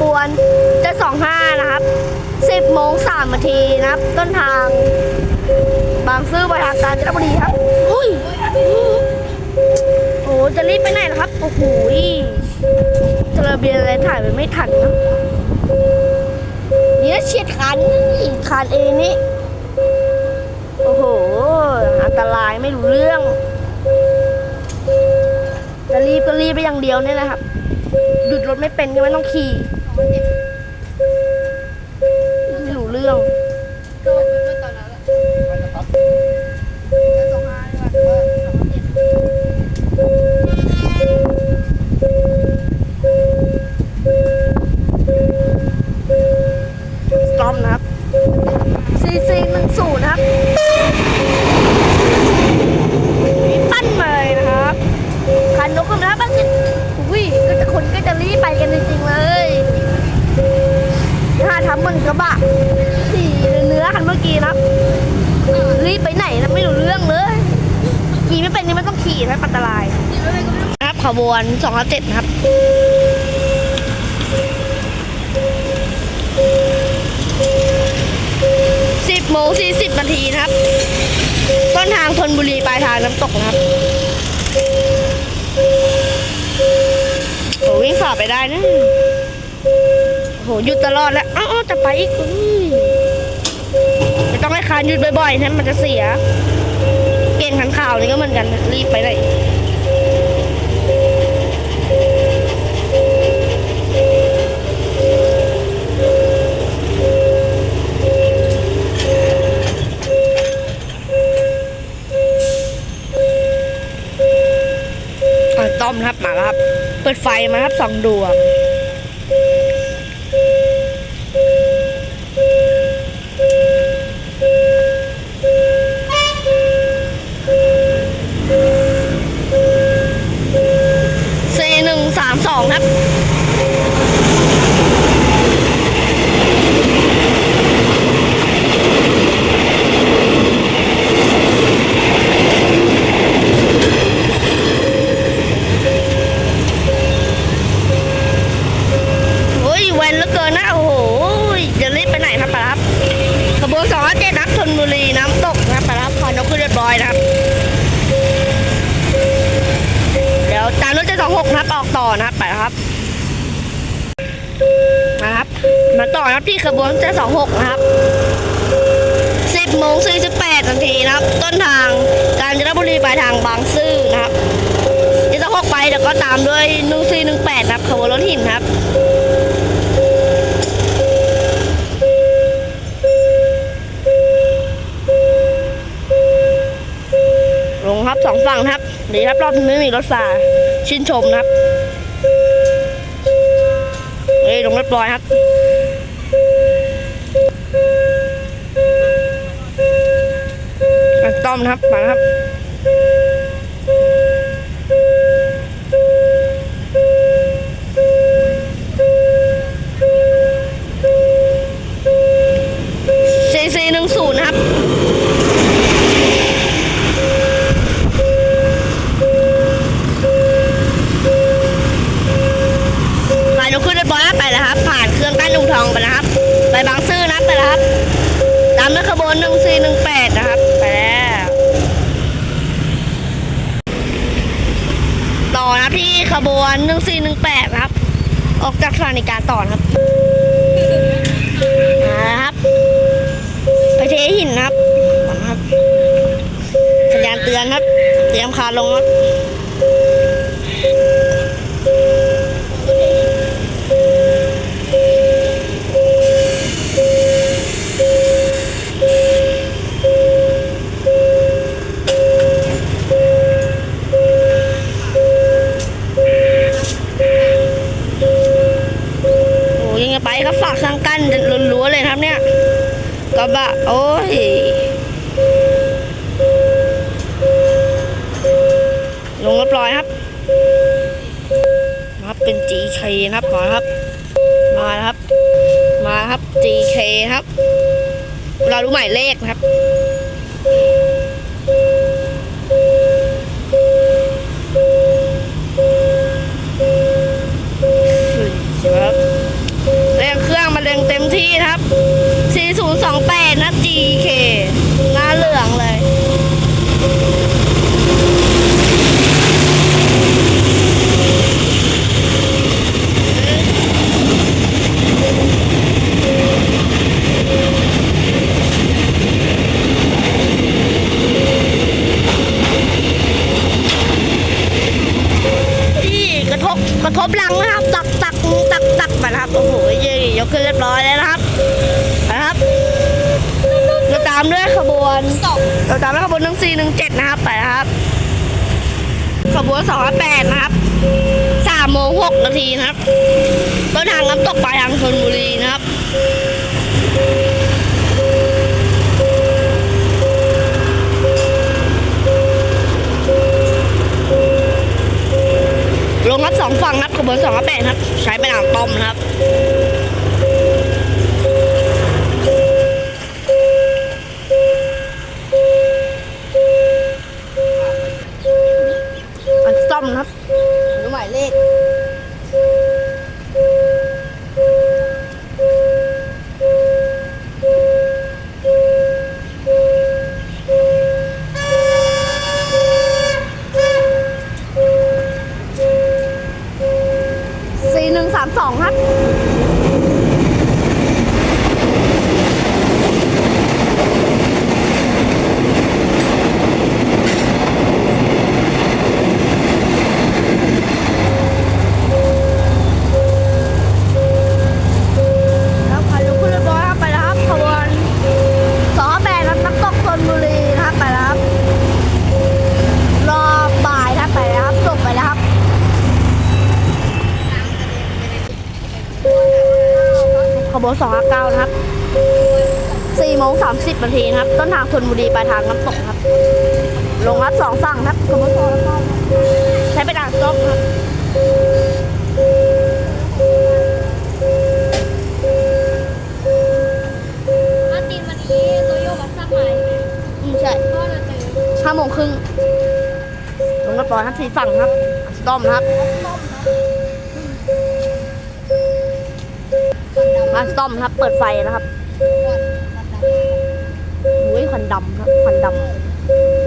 บวนจะสองห้านะครับสิบโมงสามนาทีนะครับ ต้นทาง บางซื่อไปทางกาญจนบุรีครับอุ้ยโอ้จะรีบไปไหนนะครับ โอ้โหจระเบียนอะไรถ่ายไปไม่ทันนะเนี่ยเฉียดคันอีกคันเองนี่ โอ้โห อันตรายไม่รู้เรื่อง จะรีบก็รีบไปอย่างเดียวเนี่ยนะครับ หยุดรถไม่เป็นก็ไม่ต้องขี่ นะครับขบวน257นะครับ10โมง40นาทีนะครับ ต้นทางธนบุรีปลายทางน้ำตกนะครับโหวิ่งฝ่าไปได้นะโหหยุดตลอดแล้วอ้าวจะไปอีกไม่ต้องให้คานหยุดบ่อยๆนะมันจะเสีย เก่งขันข่าวนี่ก็เหมือนกันรีบไปไหน เปิดไฟมาครับสองดวง โอ้โหจะรีบไปไหนครับปะครับขบวนสองเจ็ดนักชนบุรีน้ำตกนะครับปะครับพอนกขึ้นเรียบร้อยนะครับเดี๋ยวตามรถเจ็ดสองหกนะครับออกต่อนะครับไปครับนะครับ มาต่อนะครับที่ขบวนเจ็ดสองหกนะครับสิบโมงสี่สิบแปดนาทีนะครับ ต้นทางกาญจนบุรีปลายทางบางซื่อนะครับเจ็ดสองหกไปเดี๋ยวก็ตามด้วยหนึ่งสี่หนึ่งแปดนะครับขบวนรถหินครับ ครับสองฝั่งครับดีครับรอบนี้ไม่มีรถสาชื่นชมนะครับเฮ้ยลงเรียบร้อยครับต้อมนะครับมาครับซีซีหนึ่งศูนย์นะครับ ไปยกขึ้นเรียบร้อยแล้วไปแล้วครับ ผ่านเครื่องกั้นอู่ทองไปแล้ว ครังซื่อนะไปแล้วครับตามด้วยขบวนหนึ่งสี่หนึ่งแปดนะครับ ไปแล้ว ต่อนะที่ขบวนหนึ่งสี่หนึ่งแปดครับ ออกจากสถานีการต่อนะครับมาแล้วครับ ไปเทหินนะครับมาครับ สัญญาณเตือนครับ เตรียมคานลงครับ ครับนะครับเป็น GK นะครับมาครับ มาครับ มาครับ GK ครับ เราดูหมายเลขนะครับ ไปนะครับโอ้โหเย่ยกขึ้นเรียบร้อยแล้วนะครับนะครับเราตามด้วยขบวนเราตามด้วยขบวนหนึ่งสี่หนึ่งเจ็ดนะครับไปนะครับ ขบวนสองแปดนะครับสามโมงหกนาทีนะครับต้นทางน้ำตกปลายทางชนบุรีนะครับ สองฝั่งนะครับขบวนสองแปดครับ ใช้เป็นอ่างต้อมนะครับ ขบวนสองเก้านะครับสี่โมงสามสิบนาทีนะครับ ต้นทางชนบุรีปลายทางน้ำตกครับ ลงรับสองฝั่งครับขบวนสองเก้าใช้เป็นอ่างจบครับมาตีนวันนี้ตัวโยกัสซักใหม่อืมใช่ก็เราเจอห้าโมงครึ่งลงเรียบร้อยครับสี่ฝั่งครับสตอมนะครับ ต้มานดำมาสตอมครับ เปิดไฟนะครับโอุ้ยควันดำครับควันดำ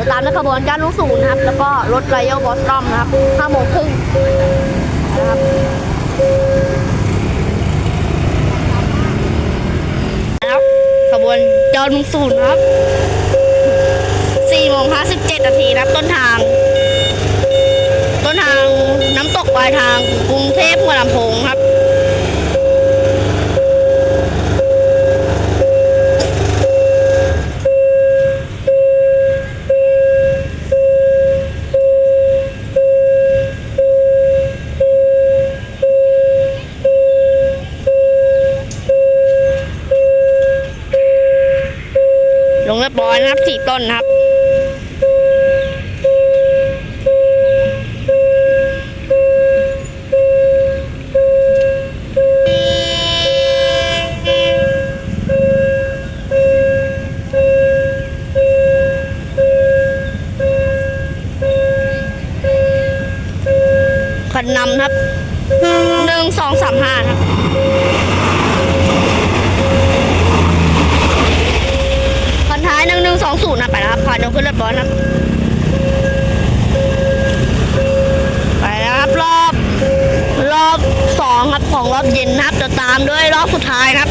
เดี๋ยวตามด้วยขบวนการลูกศูนย์นะครับ แล้วก็รถไรเอลบอสตอมนะครับห้าโมงครึ่งนะครับแล้วขบวนจอลุงศูนย์ครับสี่โมงห้าสิบเจ็ดนาทีนะครับต้นทาง ต้นทางน้ำตกปลายทางกรุงเทพหัวลำโพงครับ ลงเรียบร้อยนะครับสี่ต้นนะครับ คันนำครับหนึ่งสองสามห้าครับ คันท้ายหนึ่งหนึ่งสองศูนย์นะไปแล้ว ครับอยนะครับ ไปแล้วครับรอบ รอบสองครับของรอบเย็นนะครับจะตามด้วยรอบสุดท้ายครับ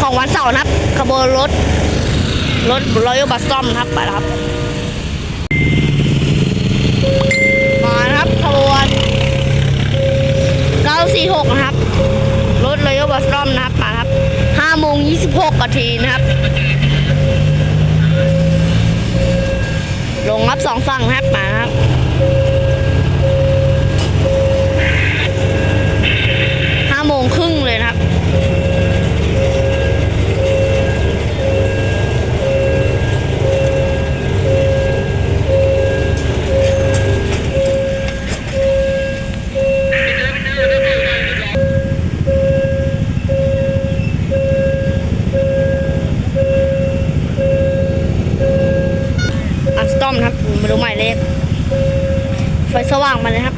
ของวันเสาร์นะครับขบวนรถ รถรอยัลบัสซอมครับไปแล้วครับ มาครับขบวน946นะครับรถรอยัลบัสซอมนะครับมาครับ5โมง26นาทีนะครับ ลงรับสองฝั่งครับมาครับห้าโมงครึ่ง สว่างมาเลยครับ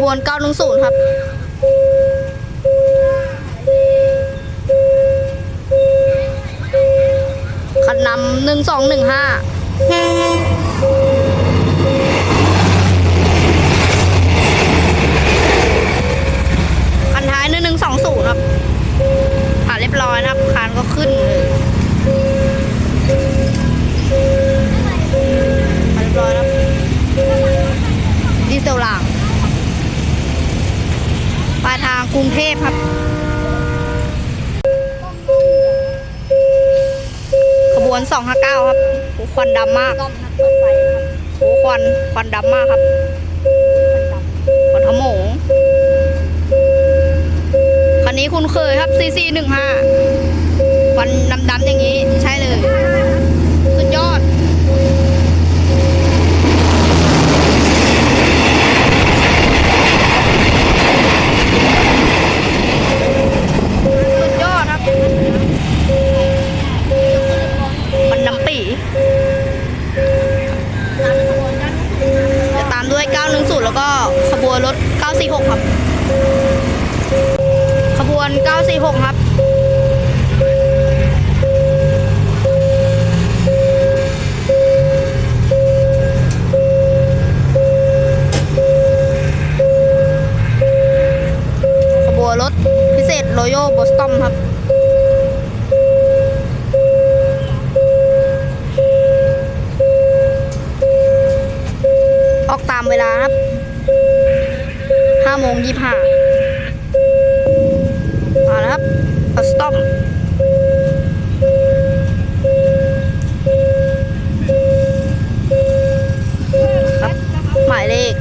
บวน 910 ครับคันนำหนึ่งสองหนึ่งห้าคันท้ายหนึ่งหนึ่งสองศูนย์ครับผ่านเรียบร้อยนะครับคานก็ขึ้นเลย ทพครับ ขบวน259ครับโอ้ควันดำมากต้อมนัดเปิดไฟนะครับโอ้ควันควันดำมากครับมันดำควันขโมงคันนี้คุณเคยครับ CC 15ควันดำๆอย่างนี้ วน 946 ครับขบวนรถพิเศษโรโยบอสตอมครับออกตามเวลาครับ5โมง25 มาแล้วครับบัสตอมครับหมายเลข